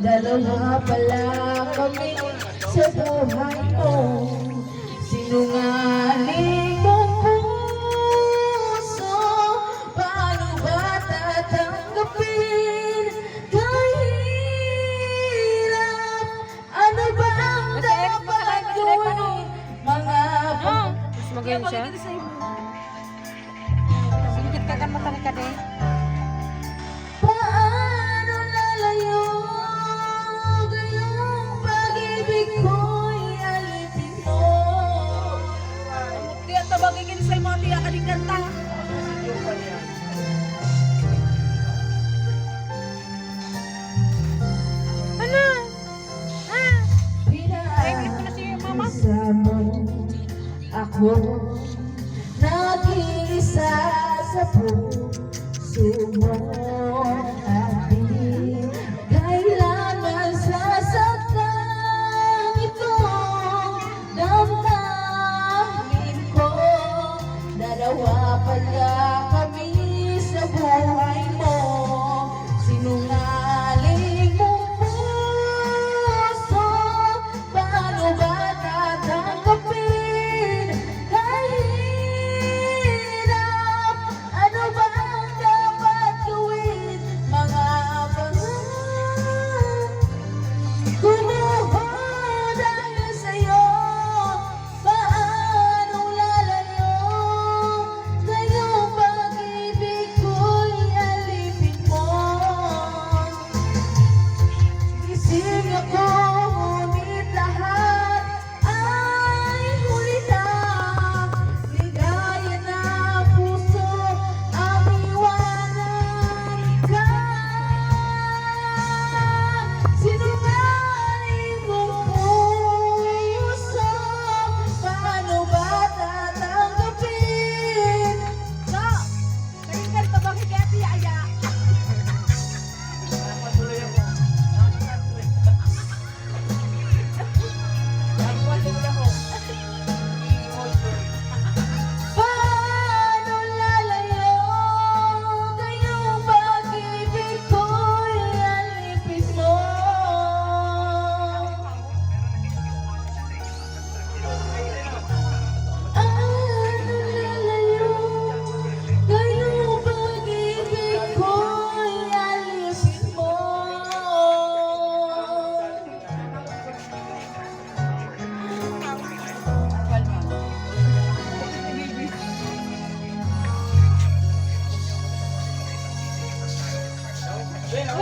Dalawa pala kami sa buhay mo Sinungaling mong puso Paano ba tatanggapin? Kahirap Ano ba ang dapat gawin? Mga pag- Mas magayon siya. Singkit ka kan mata ni Kade. Mo. Ako Nag-iisa sa puso mo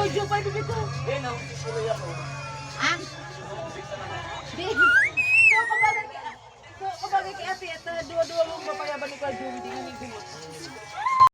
Uy, Diyo pa bibig ko. Ah? Di. So, kapag so, kapag kay ate, ito, duwa-duwa mo Jum, di nga ni Gumot.